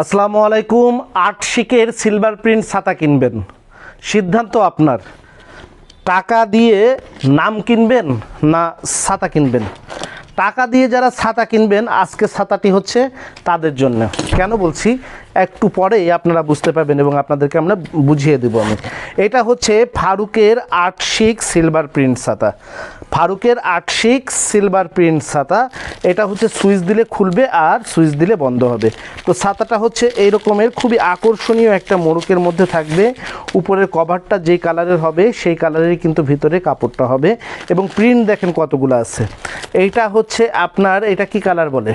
আসসালামু আলাইকুম, আট শিকের সিলভার প্রিন্ট ছাতা কিনবেন। সিদ্ধান্ত আপনার। টাকা দিয়ে নাম কিনবেন না ছাতা কিনবেন? টাকা দিয়ে যারা ছাতা কিনবেন, আজকে ছাতাটি হচ্ছে তাদের জন্য। কেন বলছি? একটু পরেই আপনারা বুঝতে পারবেন এবং আপনাদেরকে আমরা বুঝিয়ে দেবো আমি। এটা হচ্ছে ফারুকের আটশিক সিলভার প্রিন্ট ছাতা। ফারুকের আটশিক সিলভার প্রিন্ট ছাতা এটা হচ্ছে সুইচ দিলে খুলবে আর সুইচ দিলে বন্ধ হবে। তো ছাতাটা হচ্ছে এই রকমের, খুবই আকর্ষণীয় একটা মোড়কের মধ্যে থাকবে। উপরের কভারটা যেই কালারের হবে, সেই কালারেরই কিন্তু ভিতরে কাপড়টা হবে। এবং প্রিন্ট দেখেন কতগুলো আছে। এইটা হচ্ছে আপনার, এটা কি কালার বলে?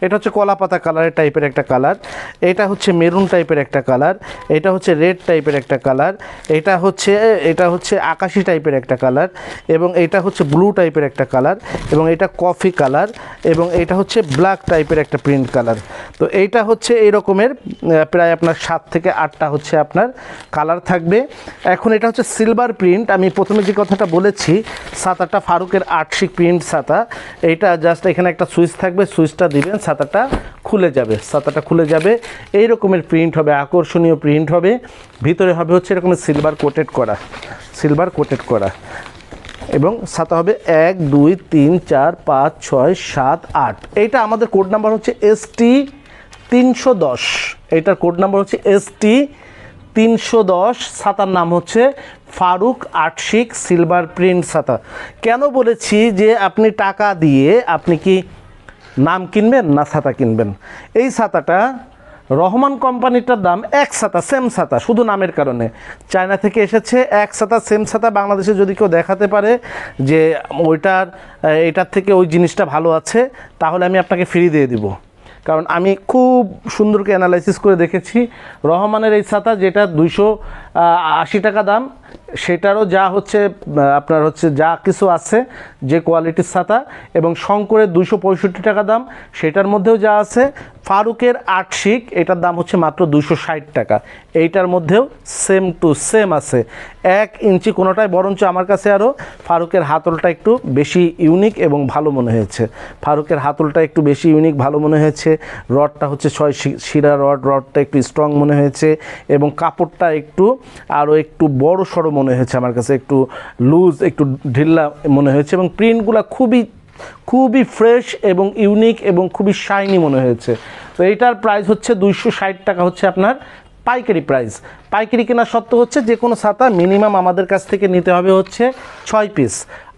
এটা হচ্ছে কলা পাতা কালারের টাইপের একটা কালার। এটা হচ্ছে মেরুন টাইপের একটা কালার। এটা হচ্ছে রেড টাইপের একটা কালার। এটা হচ্ছে এটা হচ্ছে আকাশি টাইপের একটা কালার। এবং এটা হচ্ছে ব্লু টাইপের একটা কালার। এবং এটা কফি কালার। এবং এটা হচ্ছে ব্ল্যাক টাইপের একটা প্রিন্ট কালার তো এইটা হচ্ছে এই রকমের প্রায় আপনার সাত থেকে আটটা হচ্ছে আপনার কালার থাকবে। এখন এটা হচ্ছে সিলভার প্রিন্ট আমি প্রথমে যে কথাটা বলেছি ছাতাটা ফারুকের আটশিক প্রিন্ট ছাতা। এইটা জাস্ট এখানে একটা সুইচ থাকবে, সুইচটা দিবেন ছাতাটা খুলে যাবে ছাতাটা খুলে যাবে। এই রকমের প্রিন্ট হবে, আকর্ষণীয় প্রিন্ট হবে। ভিতরে হবে হচ্ছে এরকমের সিলভার কোটেড করা সিলভার কোটেড করা। এবং ছাতা হবে এক, দুই, তিন, চার, পাঁচ, ছয়, সাত, আট। এইটা আমাদের কোড নাম্বার হচ্ছে এস টি তিনশো দশ। এইটার কোড নাম্বার হচ্ছে এস টি তিনশো দশ। ছাতার নাম হচ্ছে ফারুক আটশিক সিলভার প্রিন্ট ছাতা কেন বলেছি যে আপনি টাকা দিয়ে আপনি কি নাম কিনবেন না ছাতা কিনবেন? এই ছাতাটা রহমান কোম্পানিটার দাম এক ছাতা সেম ছাতা, শুধু নামের কারণে। চায়না থেকে এসেছে এক ছাতা সেম ছাতা বাংলাদেশে যদি কেউ দেখাতে পারে যে ওইটার এটার থেকে ওই জিনিসটা ভালো আছে, তাহলে আমি আপনাকে ফ্রি দিয়ে দিব। কারণ আমি খুব সুন্দরকে অ্যানালাইসিস করে দেখেছি, রহমানের এই ছাতা যেটা দুইশো আশি টাকা দাম, সেটারও যা হচ্ছে আপনার হচ্ছে যা কিছু আছে, যে কোয়ালিটির ছাতা, এবং শঙ্করের দুশো পঁয়ষট্টি টাকা দাম, সেটার মধ্যেও যা আছে ফারুকের আটশিক এটার দাম হচ্ছে মাত্র দুশো ষাট টাকা। এইটার মধ্যেও সেম টু সেম আছে। এক ইঞ্চি কোনোটাই, বরঞ্চ আমার কাছে আরও ফারুকের হাতলটা একটু বেশি ইউনিক এবং ভালো মনে হয়েছে। ফারুকের হাতলটা একটু বেশি ইউনিক ভালো মনে হয়েছে। রডটা হচ্ছে ছয় শিরা রড, রডটা একটু স্ট্রং মনে হয়েছে এবং কাপড়টা একটু আরও একটু বড় সড়ো মনে হয়েছে আমার কাছে, একটু লুজ একটু ঢিল্লা মনে হয়েছে এবং প্রিন্টগুলো খুবই খুবই ফ্রেশ এবং ইউনিক এবং খুবই শাইনি মনে হয়েছে। তো এইটার প্রাইস হচ্ছে দুইশো ষাট টাকা হচ্ছে আপনার পাইকারি প্রাইস। পাইকারি কেনার সত্ত্ব হচ্ছে যে কোনো ছাতা মিনিমাম আমাদের কাছ থেকে নিতে হবে হচ্ছে ছয় পিস।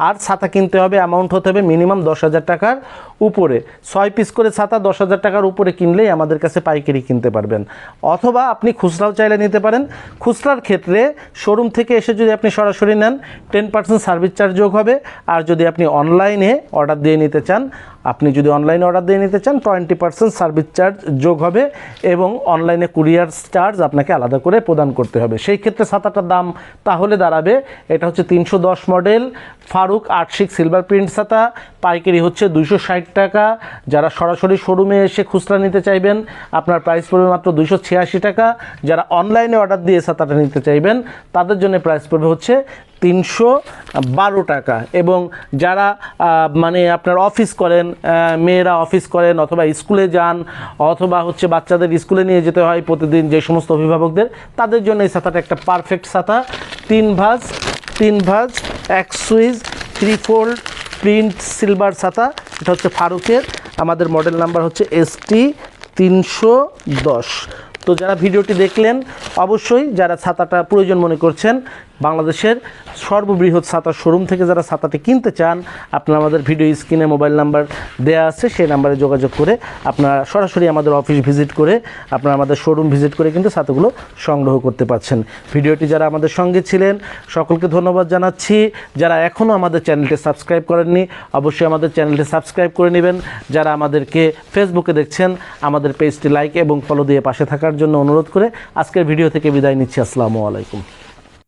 আর ছাতা কিনতে হবে অ্যামাউন্ট হতে হবে মিনিমাম দশ হাজার টাকার উপরে। ছয় পিস করে ছাতা দশ হাজার টাকার উপরে কিনলেই আমাদের কাছে পাইকারি কিনতে পারবেন। অথবা আপনি খুচরাও চাইলে নিতে পারেন। খুচরার ক্ষেত্রে শোরুম থেকে এসে যদি আপনি সরাসরি নেন টেন পার্সেন্ট সার্ভিস চার্জ যোগ হবে। আর যদি আপনি অনলাইনে অর্ডার দিয়ে নিতে চান, আপনি যদি অনলাইনে অর্ডার দিয়ে নিতে চান টোয়েন্টি পার্সেন্ট সার্ভিস চার্জ যোগ হবে এবং অনলাইনে কুরিয়ার চার্জ আপনাকে আলাদা করে প্রদান করতে হবে। সেই ক্ষেত্রে ছাতাটার দাম তাহলে দাঁড়াবে, এটা হচ্ছে তিনশো দশ মডেল, ফারুক আটশিক সিলভার প্রিন্ট ছাতা, পাইকারি হচ্ছে দুইশো ষাট টাকা। যারা সরাসরি শোরুমে এসে খুচরা নিতে চাইবেন, আপনার প্রাইস পড়বে মাত্র দুইশো ছিয়াশি টাকা। যারা অনলাইনে অর্ডার দিয়ে ছাতাটা নিতে চাইবেন, তাদের জন্য প্রাইস পড়বে হচ্ছে তিনশো বারো টাকা। এবং যারা মানে আপনার অফিস করেন মেয়েরা অফিস করেন অথবা স্কুলে যান, অথবা হচ্ছে বাচ্চাদের স্কুলে নিয়ে যেতে হয় প্রতিদিন যে সমস্ত অভিভাবকদের, তাদের জন্য এই ছাতাটা একটা পারফেক্ট ছাতা। তিন ভাঁজ, তিন ভাজ, এক switch three fold print silver ছাতা। এটা হচ্ছে ফারুকের, আমাদের মডেল নাম্বার হচ্ছে এস টি তিনশো দশ। তো যারা ভিডিওটি দেখলেন, অবশ্যই যারা ছাতাটা প্রয়োজন মনে করছেন বাংলাদেশের সর্ববৃহৎ ছাতার শোরুম থেকে যারা ছাতাটি কিনতে চান, আপনারা আমাদের ভিডিও স্ক্রিনে মোবাইল নাম্বার দেওয়া আছে, সেই নাম্বারে যোগাযোগ করে আপনারা সরাসরি আমাদের অফিস ভিজিট করে আপনারা আমাদের শোরুম ভিজিট করে কিন্তু ছাতাগুলো সংগ্রহ করতে পারছেন। ভিডিওটি যারা আমাদের সঙ্গে ছিলেন, সকলকে ধন্যবাদ জানাচ্ছি। যারা এখনও আমাদের চ্যানেলটি সাবস্ক্রাইব করেননি, অবশ্যই আমাদের চ্যানেলটি সাবস্ক্রাইব করে নেবেন। যারা আমাদেরকে ফেসবুকে দেখছেন, আমাদের পেজটি লাইক এবং ফলো দিয়ে পাশে থাকার জন্য অনুরোধ করে আজকের ভিডিও থেকে বিদায় নিচ্ছি। আসসালামু আলাইকুম।